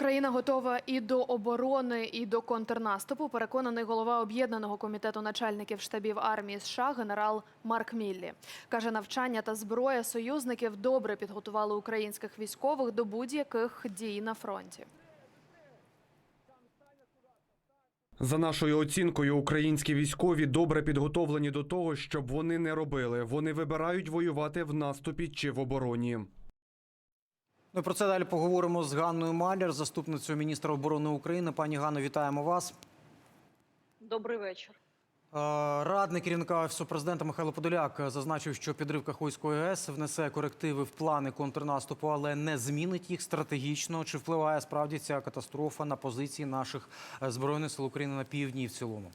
Україна готова і до оборони, і до контрнаступу. Переконаний голова об'єднаного комітету начальників штабів армії США генерал Марк Міллі каже, навчання та зброя союзників добре підготували українських військових до будь-яких дій на фронті. За нашою оцінкою, українські військові добре підготовлені до того, щоб вони не робили. Вони вибирають воювати в наступі чи в обороні. Ну, про це далі поговоримо з Ганною Маляр, заступницею міністра оборони України. Пані Ганно, вітаємо вас. Добрий вечір. Е, Радник керівника офісу президента Михайло Подоляк зазначив, що підривка Хойської ГЕС внесе корективи в плани контрнаступу, але не змінить їх стратегічно. Чи впливає справді ця катастрофа на позиції наших е, збройних сил України на півдні і в цілому?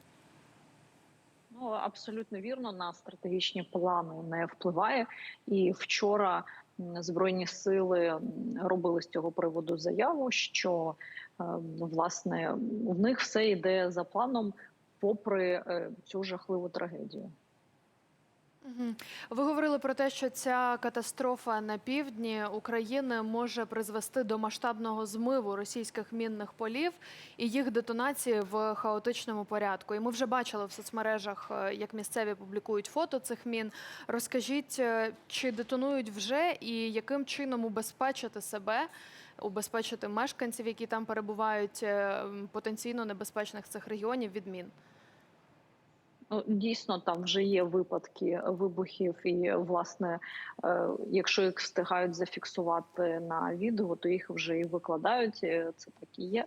Ну абсолютно вірно, на стратегічні плани не впливає. І вчора збройні сили робили з цього приводу заяву, що е, власне в них все йде за планом, попри е, цю жахливу трагедію. Ви говорили про те, що ця катастрофа на півдні України може призвести до масштабного змиву російських мінних полів і їх детонації в хаотичному порядку. І ми вже бачили в соцмережах, е, як місцеві публікують фото цих мін. Розкажіть, е, чи детонують вже і яким чином убезпечити себе, убезпечити мешканців, які там перебувають е, потенційно небезпечних цих регіонів від мін? Ну, дійсно, там вже є випадки вибухів, і власне, е, якщо їх встигають зафіксувати на відео, то їх вже і викладають. е, Це так і є.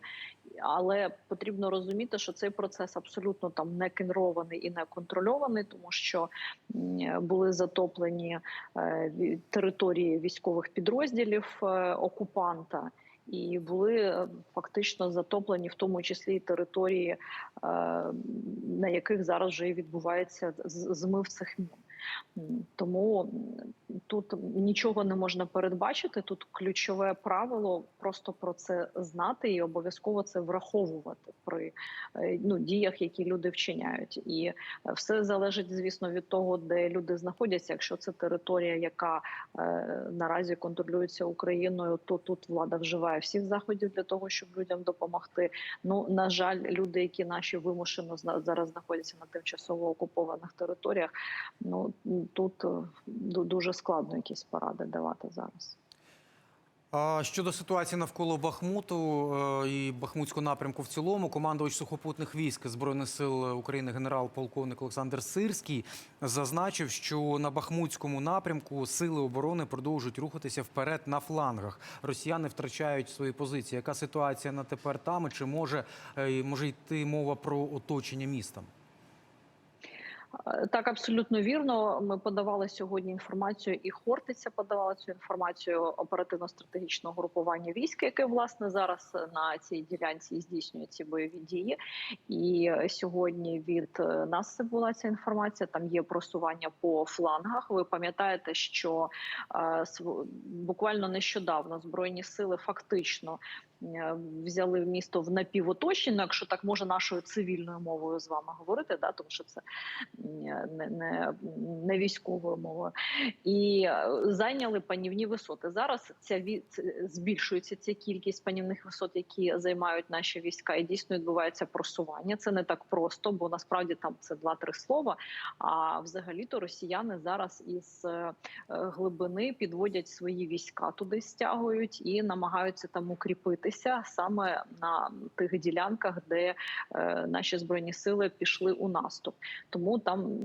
Але потрібно розуміти, що цей процес абсолютно там не кенрований і не контрольований, тому що були затоплені е, території військових підрозділів окупанта. І були е, фактично затоплені, в тому числі і території, е, на яких зараз вже і відбувається змив цих мін. Тому тут нічого не можна передбачити. Тут ключове правило просто про це знати і обов'язково це враховувати при е, ну, діях, які люди вчиняють. І все залежить, звісно, від того, де люди знаходяться. Якщо це територія, яка е, наразі контролюється Україною, то тут влада вживає всіх заходів для того, щоб людям допомогти. Ну на жаль, люди, які наші вимушено зараз знаходяться на тимчасово окупованих територіях. Ну тут е, дуже складно якісь поради давати зараз. Щодо ситуації навколо Бахмуту е, і Бахмутського напрямку в цілому, командувач сухопутних військ Збройних сил України генерал-полковник Олександр Сирський зазначив, що на Бахмутському напрямку сили оборони продовжують рухатися вперед на флангах. Росіяни втрачають свої позиції. Яка ситуація на тепер там? Чи може, е, може йти мова про оточення міста? Так, абсолютно вірно. Ми подавали сьогодні інформацію, і Хортиця подавала цю інформацію оперативно-стратегічного групування військ, яке власне зараз на цій ділянці здійснює ці бойові дії. І сьогодні від нас була ця інформація. Там є просування по флангах. Ви пам'ятаєте, що е, буквально нещодавно збройні сили фактично е, взяли місто в напівоточення, якщо так може нашою цивільною мовою з вами говорити, да, тому що це не, не, військовою мовою, і е, зайняли панівні висоти. Зараз ця ві- ц- збільшується ця кількість панівних висот, які займають наші війська, і дійсно відбувається просування. Це не так просто, бо насправді там це два-три слова. А взагалі-то росіяни зараз із е, глибини підводять свої війська туди, стягують і намагаються там укріпитися саме на тих ділянках, де е, наші збройні сили пішли у наступ. Тому там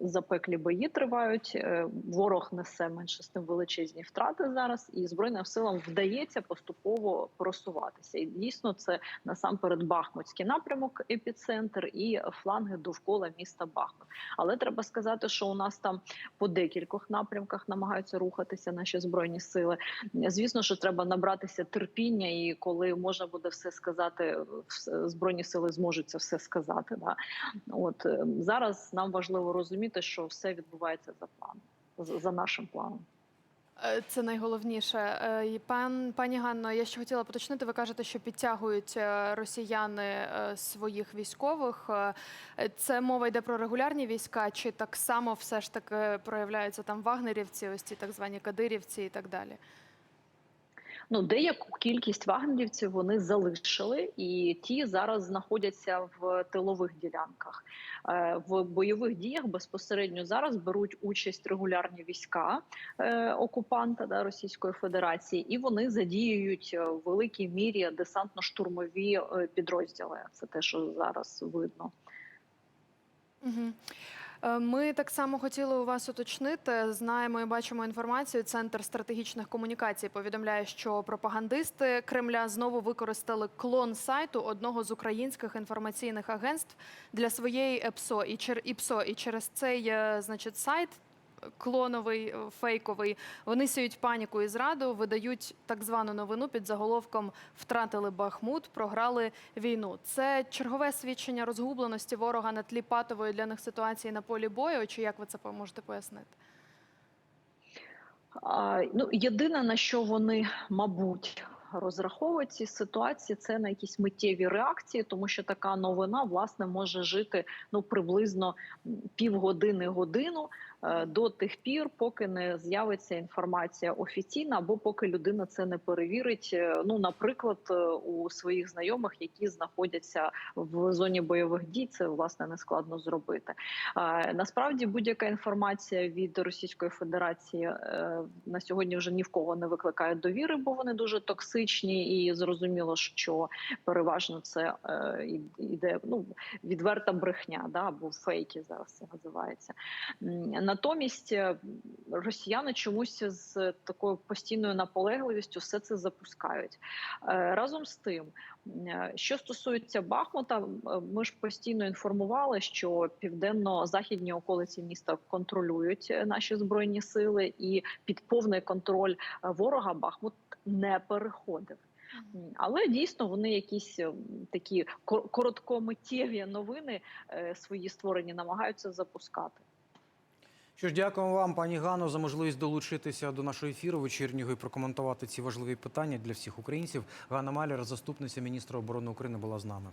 запеклі бої тривають. е, Ворог несе менше з тим величезні втрати зараз, і збройним силам вдається поступово просуватися. І дійсно це насамперед Бахмутський напрямок, епіцентр і фланги довкола міста Бахмут. Але треба сказати, що у нас там по декількох напрямках намагаються рухатися наші збройні сили. Звісно, що треба набратися терпіння, і коли можна буде все сказати, збройні сили зможуть це все сказати. Да? От е, зараз нам важливо розуміти, що все відбувається за планом, за- нашим планом. Е, Це найголовніше. Е, і Пан пані Ганно, я ще хотіла поточнити. Ви кажете, що підтягують е, росіяни своїх військових. Це мова йде про регулярні війська, чи так само все ж таки проявляються там вагнерівці, ось ці так звані кадирівці і так далі. Ну, деяку кількість вагнерівців вони залишили, і ті зараз знаходяться в тилових ділянках. Е, В бойових діях безпосередньо зараз беруть участь регулярні війська е, окупанта да, Російської Федерації, і вони задіюють е, в великій мірі десантно-штурмові підрозділи. Це те, що зараз видно. Мгм. Е, Ми так само хотіли у вас уточнити. Знаємо і бачимо інформацію. Центр стратегічних комунікацій повідомляє, що пропагандисти Кремля знову використали клон сайту одного з українських інформаційних агентств для своєї ЕПСО і ЧЕРІПСО. І через цей, е, значить, сайт. Клоновий е, фейковий, вони сіють паніку і зраду, видають так звану новину під заголовком Втратили Бахмут, програли війну. Це чергове свідчення розгубленості ворога на тлі патової для них ситуації на полі бою. Чи як ви це можете пояснити? А, ну, єдине на що вони, мабуть, розраховують ці ситуації, це на якісь миттєві реакції, тому що така новина власне може жити ну приблизно півгодини годину до тих пір, поки не з'явиться інформація офіційна, або поки людина це не перевірить. е, Ну, наприклад, е, у своїх знайомих, які знаходяться в зоні бойових дій, це власне не складно зробити. Е, Насправді будь-яка інформація від Російської Федерації е, на сьогодні вже ні в кого не викликає довіри, бо вони дуже токсичні, і зрозуміло, що переважно це е, іде ну відверта брехня, да або фейки зараз це називається. Натомість е, росіяни чомусь з такою постійною наполегливістю все це запускають. Е, Разом з тим, Е, Що стосується Бахмута, ми ж постійно інформували, що південно-західні околиці міста контролюють наші збройні сили, і під повний контроль ворога Бахмут не переходив. Але дійсно вони якісь такі кор- короткомиттєві новини свої створені намагаються запускати. Що ж, дякуємо вам, пані Гано, за можливість долучитися до нашого ефіру вечірнього і прокоментувати ці важливі питання для всіх українців. Ганна Маляр, заступниця міністра оборони України, була з нами.